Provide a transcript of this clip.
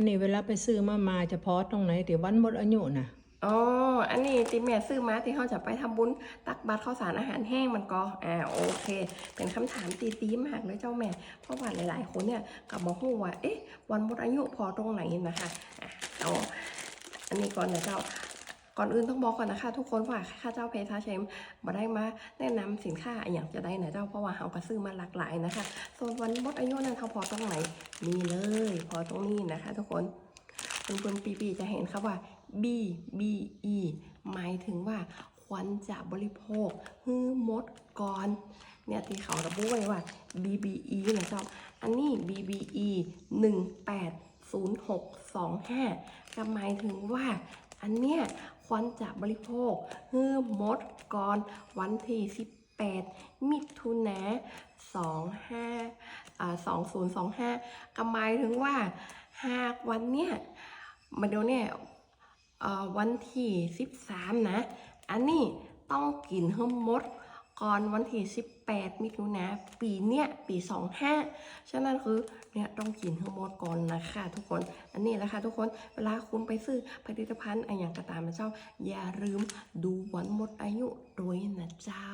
นนี้เวลาไปซื้อมามาเฉพาะตรงไหนเดี๋ยววันหมดอายุนะอ๋อ อันนี้ติแม่ซื้อมาที่เขาจะไปทำบุญตักบาตรข้าวสารอาหารแห้งมันก็อ่าโอเค เป็นคำถามตีตีมากเลยเจ้าแม่ เพราะว่าหลายๆคนเนี่ยกลับมาพูดว่าเอ๊ะ วันหมดอายุพอตรงไหนนะคะอะเอาอันนี้ก่อนนะเจ้า ก่อนอื่นต้องบอกก่อนนะคะ ทุกคนว่าข้าเจ้าเพทาเชมมาได้มาแนะนำสินค้าอย่างจะได้นะเจ้าเพราะว่าเขาก็ซื้อมาหลากหลายนะคะ ส่วนวันหมดอายุนั้นเขาพอตรงไหนมีเลย พอตรงนี้นะคะ ทุกคนคุณคุณปีปีจะเห็นครับว่า B B E หมายถึงว่าควรจะบริโภคฮื้อมดก่อนเนี่ยที่เขาระบุไว้ว่า BBE นะเจ้า อันนี้ BBE 180625ก็หมายถึงว่า อันเนี้ยควรจะบริโภคฮื้อมดก่อนวันที่18 มิถุนา25อ่า2025ก็หมายถึงว่าหากวันเนี้ยมาเดี๋ยวเนี่ยอ่วันที่ 13 นะ อันนี้ต้องกินให้หมด ก่อนวันที่ 18 มิถุนาปีเนี้ยปี 25 ฉะนั้นคือเนี่ยต้องกินทั้งหมดก่อนนะคะทุกคน อันนี้แหละค่ะทุกคนเวลาคุณไปซื้อผลิตภัณฑ์อะไรอย่างกระตามนะเจ้า อย่าลืมดูวันหมดอายุด้วยนะเจ้า